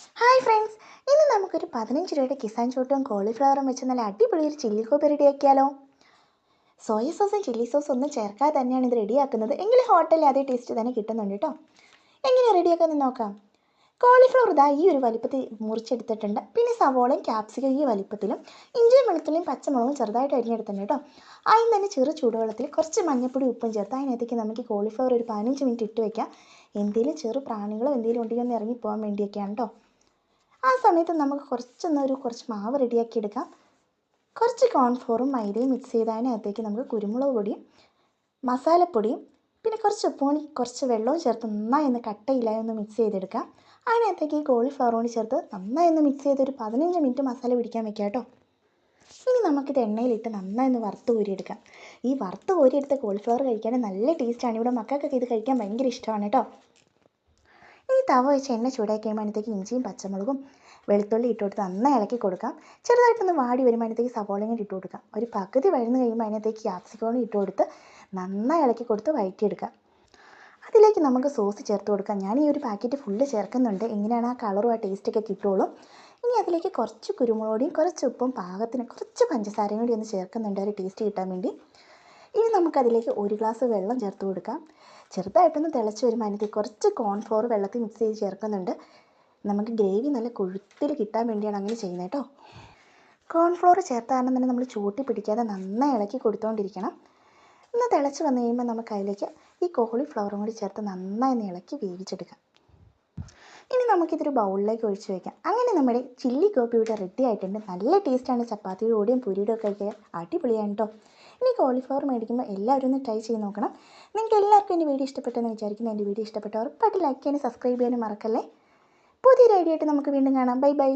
Hi friends ഇന്ന് നമുക്കൊരു പതിനഞ്ച് രൂപയുടെ കിസാൻ ചോട്ടും കോളിഫ്ലവറും വെച്ച് നല്ല അടിപൊളി ഒരു ചില്ലി കോപ്പ് റെഡിയാക്കിയാലോ സോയ സോസും ചില്ലി സോസും ഒന്നും ചേർക്കാതെ തന്നെയാണ് ഇത് റെഡിയാക്കുന്നത് എങ്കിലും ഹോട്ടലിൽ അതേ ടേസ്റ്റ് തന്നെ കിട്ടുന്നുണ്ട് കേട്ടോ എങ്ങനെ റെഡിയാക്കാൻ നോക്കാം. കോളിഫ്ലവർ ഇതാ ഈ ഒരു വലിപ്പത്തിൽ മുറിച്ചെടുത്തിട്ടുണ്ട്. പിന്നെ സവോളയും ക്യാപ്സിക്കും ഈ വലിപ്പത്തിലും ഇഞ്ചിയും വെളുത്തുള്ളിയും പച്ചമുളകും ചെറുതായിട്ട് അരിഞ്ഞെടുത്തിട്ടുണ്ട് കേട്ടോ അതിന് തന്നെ ചെറു ചൂടുവെള്ളത്തിൽ കുറച്ച് മഞ്ഞപ്പൊടി ഉപ്പും ചേർത്ത് അതിനകത്തേക്ക് നമുക്ക് കോളിഫ്ലവർ ഒരു പതിനഞ്ച് മിനിറ്റ് ഇട്ട് വയ്ക്കാം എന്തെങ്കിലും ചെറു പ്രാണികളോ എന്തെങ്കിലും ഉണ്ടെങ്കിൽ ഒന്ന് ഇറങ്ങി പോകാൻ വേണ്ടിയൊക്കെയാണ് കേട്ടോ ആ സമയത്ത് നമുക്ക് കുറച്ചൊന്ന് ഒരു കുറച്ച് മാവ് റെഡിയാക്കി എടുക്കാം. കുറച്ച് കോൺഫ്ലോറും മൈദയും മിക്സ് ചെയ്തതിനകത്തേക്ക് നമുക്ക് കുരുമുളക് പൊടിയും മസാലപ്പൊടിയും പിന്നെ കുറച്ച് ഉപ്പുപൊടി കുറച്ച് വെള്ളവും ചേർത്ത് നന്നായി ഒന്ന് കട്ടയില്ലാതെ ഒന്ന് മിക്സ് ചെയ്തെടുക്കാം. അതിനകത്തേക്ക് ഈ കോളിഫ്ലവർ ചേർത്ത് നന്നായി ഒന്ന് മിക്സ് ചെയ്ത് ഒരു പതിനഞ്ച് മിനിറ്റ് മസാല പിടിക്കാൻ വെക്കാം കേട്ടോ. ഇനി നമുക്കിത് എണ്ണയിലിട്ട് നന്നായി ഒന്ന് വറുത്ത് കോരിയെടുക്കാം ഈ വറുത്ത് കോരിയെടുത്ത കോളിഫ്ലവർ കഴിക്കാൻ നല്ല ടേസ്റ്റാണ് ഇവിടെ മക്കൾക്കൊക്കെ ഇത് കഴിക്കാൻ ഭയങ്കര ഇഷ്ടമാണ് കേട്ടോ. ഇനി തവ വെച്ച് എണ്ണ ചൂടാക്കി കഴിയുമ്പോഴത്തേക്ക് ഇഞ്ചിയും പച്ചമുളകും വെളുത്തുള്ളി ഇട്ട് കൊടുത്ത് നന്നായി ഇളക്കി കൊടുക്കാം. ചെറുതായിട്ടൊന്ന് വാടി വരുമ്പോഴത്തേക്ക് സവോളയും കൂടി ഇട്ട് കൊടുക്കാം. ഒരു പകുതി വഴന്ന് കഴിയുമ്പോൾ അതിനകത്തേക്ക് ഇട്ട് കൊടുത്ത് നന്നായി ഇളക്കി കൊടുത്ത് വഴറ്റിയെടുക്കാം. അതിലേക്ക് നമുക്ക് സോസ് ചേർത്ത് കൊടുക്കാം. ഞാൻ ഈ ഒരു പാക്കറ്റ് ഫുള്ള് ചേർക്കുന്നുണ്ട്. എങ്ങനെയാണ് ആ കളറും ആ ടേസ്റ്റൊക്കെ കിട്ടുള്ളൂ. ഇനി അതിലേക്ക് കുറച്ച് കുരുമുളകും കുറച്ച് ഉപ്പും പാകത്തിന് കുറച്ച് പഞ്ചസാരയും കൂടി ഒന്ന് ചേർക്കുന്നുണ്ട്. ഒരു ടേസ്റ്റ് കിട്ടാൻ വേണ്ടി. ഇനി നമുക്കതിലേക്ക് ഒരു ഗ്ലാസ് വെള്ളം ചേർത്ത് കൊടുക്കാം. ചെറുതായിട്ടൊന്ന് തിളച്ച് വരുമ്പോൾ അതിനകത്ത് കുറച്ച് കോൺഫ്ലോർ വെള്ളത്തിൽ മിക്സ് ചെയ്ത് ചേർക്കുന്നുണ്ട്. നമുക്ക് ഗ്രേവി നല്ല കൊഴുത്തിൽ കിട്ടാൻ വേണ്ടിയാണ് അങ്ങനെ ചെയ്യുന്നത് കേട്ടോ. കോൺഫ്ലോർ ചേർത്ത കാരണം തന്നെ നമ്മൾ ചൂട്ടി പിടിക്കാതെ നന്നായി ഇളക്കി കൊടുത്തുകൊണ്ടിരിക്കണം ഒന്ന് തിളച്ച് വന്നു കഴിയുമ്പോൾ നമുക്ക് അതിലേക്ക് ഈ കോളിഫ്ലവറും കൂടി ചേർത്ത് നന്നായി ഇളക്കി വേവിച്ചെടുക്കാം. നമുക്കിതൊരു ബൗളിലേക്ക് ഒഴിച്ച് വയ്ക്കാം അങ്ങനെ നമ്മുടെ ചില്ലി കോപ്പി ഇവിടെ റെഡി ആയിട്ടുണ്ട്. നല്ല ടേസ്റ്റാണ് ചപ്പാത്തിയുടെ കൂടെയും പൂരിയുടെ ഒക്കെ കഴിക്കാൻ അടിപൊളിയാണ് കേട്ടോ ഇനി കോളിഫ്ലവർ മേടിക്കുമ്പോൾ എല്ലാവരും ഒന്ന് ട്രൈ ചെയ്ത് നോക്കണം. നിങ്ങൾക്ക് എല്ലാവർക്കും എന്റെ വീഡിയോ ഇഷ്ടപ്പെട്ടെന്ന് വിചാരിക്കുന്നു. എന്റെ വീഡിയോ ഇഷ്ടപ്പെട്ട ഉറപ്പായിട്ട് ലൈക്ക് ചെയ്യാനും സബ്സ്ക്രൈബ് ചെയ്യാനും മറക്കല്ലേ. പുതിയൊരു ഐഡിയ ആയിട്ട് നമുക്ക് വീണ്ടും കാണാം. Bye bye